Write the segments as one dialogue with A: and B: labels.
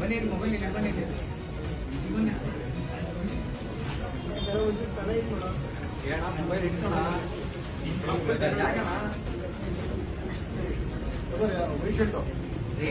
A: ಬನ್ನಿ ಮೊಬೈಲ್ ಇಲ್ಲ ಬನ್ನಿ ಇಲ್ಲಿ. ಇಲ್ಲಿ ಬನ್ನಿ. ಏ ಅಣ್ಣ, ಮೊಬೈಲ್ ಇಡ್ಸೋಣ ಯಾಕಣ್ಣ? ಏ,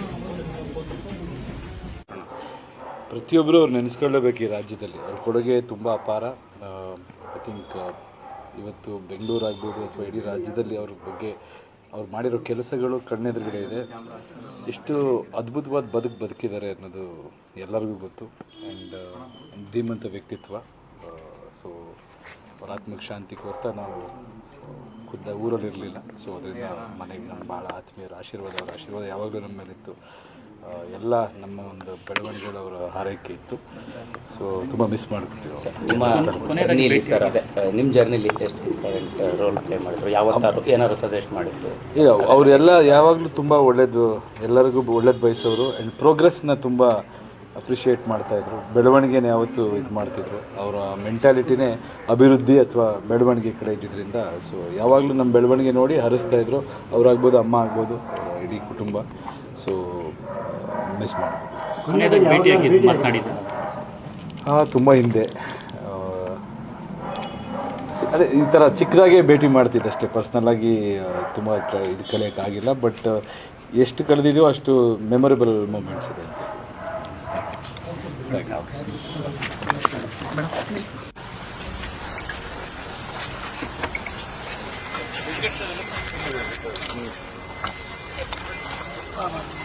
B: ಪ್ರತಿಯೊಬ್ಬರು ಅವ್ರು ನೆನೆಸ್ಕೊಳ್ಳೇಬೇಕು ಈ ರಾಜ್ಯದಲ್ಲಿ. ಅವ್ರ ಕೊಡುಗೆ ತುಂಬ ಅಪಾರ. ಐ ಥಿಂಕ್ ಇವತ್ತು ಬೆಂಗಳೂರು ಆಗ್ಬೋದು ಅಥವಾ ಇಡೀ ರಾಜ್ಯದಲ್ಲಿ ಅವ್ರ ಬಗ್ಗೆ ಅವ್ರು ಮಾಡಿರೋ ಕೆಲಸಗಳು ಕಣ್ಣೆದುರುಗಡೆ ಇದೆ. ಎಷ್ಟು ಅದ್ಭುತವಾದ ಬದುಕು ಬದುಕಿದ್ದಾರೆ ಅನ್ನೋದು ಎಲ್ಲರಿಗೂ ಗೊತ್ತು. ಆ್ಯಂಡ್ ಧೀಮಂತ ವ್ಯಕ್ತಿತ್ವ. ಸೊ ಅವ್ರ ಆತ್ಮಕ್ಕೆ ಶಾಂತಿ ಕೊರ್ತ ನಾವು ಖುದ್ದ ಊರಲ್ಲಿ ಇರಲಿಲ್ಲ ಸೊ ಅದರಿಂದ ಮನೆಗೆ ನಾನು ಭಾಳ ಆತ್ಮೀಯರ ಆಶೀರ್ವಾದ, ಅವರ ಆಶೀರ್ವಾದ ಯಾವಾಗಲೂ ನಮ್ಮ ಮೇಲಿತ್ತು. ಎಲ್ಲ ನಮ್ಮ ಒಂದು ಬೆಳವಣಿಗೆಗಳು ಅವರ ಹಾರೈಕೆ ಇತ್ತು. ಸೊ ತುಂಬ ಮಿಸ್ ಮಾಡ್ಕೊತೀವಿ.
C: ನಿಮ್ಮ ಜರ್ನಿಲಿ ಸರ್ ಅದೇ ನಿಮ್ಮ ಜರ್ನಿಲಿ ಎಷ್ಟು ಇಂಪಾರ್ಟೆಂಟ್ ರೋಲ್ ಪ್ಲೇ ಮಾಡಿದ್ರು? ಯಾವತ್ತಾರು ಏನಾದ್ರು ಸಜೆಸ್ಟ್ ಮಾಡಿದ್ರು?
B: ಇಲ್ಲ ಅವರೆಲ್ಲ ಯಾವಾಗಲೂ ತುಂಬ ಒಳ್ಳೇದು ಎಲ್ಲರಿಗೂ ಒಳ್ಳೇದು ಬಯಸೋರು ಆ್ಯಂಡ್ ಪ್ರೋಗ್ರೆಸ್ನ ತುಂಬ ಅಪ್ರಿಷಿಯೇಟ್ ಮಾಡ್ತಾಯಿದ್ರು ಬೆಳವಣಿಗೆನ ಯಾವತ್ತೂ ಇದು ಮಾಡ್ತಿದ್ರು. ಅವರ ಮೆಂಟಾಲಿಟಿನೇ ಅಭಿವೃದ್ಧಿ ಅಥವಾ ಬೆಳವಣಿಗೆ ಕಡೆ ಇದ್ದಿದ್ದರಿಂದ ಸೊ ಯಾವಾಗಲೂ ನಮ್ಮ ಬೆಳವಣಿಗೆ ನೋಡಿ ಹರಿಸ್ತಾಯಿದ್ರು ಅವರಾಗ್ಬೋದು ಅಮ್ಮ ಆಗ್ಬೋದು ಇಡೀ ಕುಟುಂಬ. ಸೊ ಮಿಸ್ ಮಾಡ್ಬೋದು.
C: ಮಾತನಾಡಿದ್ದು.
B: ಹಾಂ ತುಂಬ ಹಿಂದೆ. ಅದೇ ಈ ಥರ ಚಿಕ್ಕದಾಗೆ ಭೇಟಿ ಮಾಡ್ತಿದ್ದೆ ಅಷ್ಟೇ. ಪರ್ಸ್ನಲ್ಲಾಗಿ ತುಂಬ ಇದು ಕಳೆಯೋಕ್ಕಾಗಿಲ್ಲ ಬಟ್ ಎಷ್ಟು ಕಳೆದಿದೆಯೋ ಅಷ್ಟು ಮೆಮೊರೇಬಲ್ ಮೂಮೆಂಟ್ಸ್ ಇದೆ
A: ಹಾ, ಹಾ.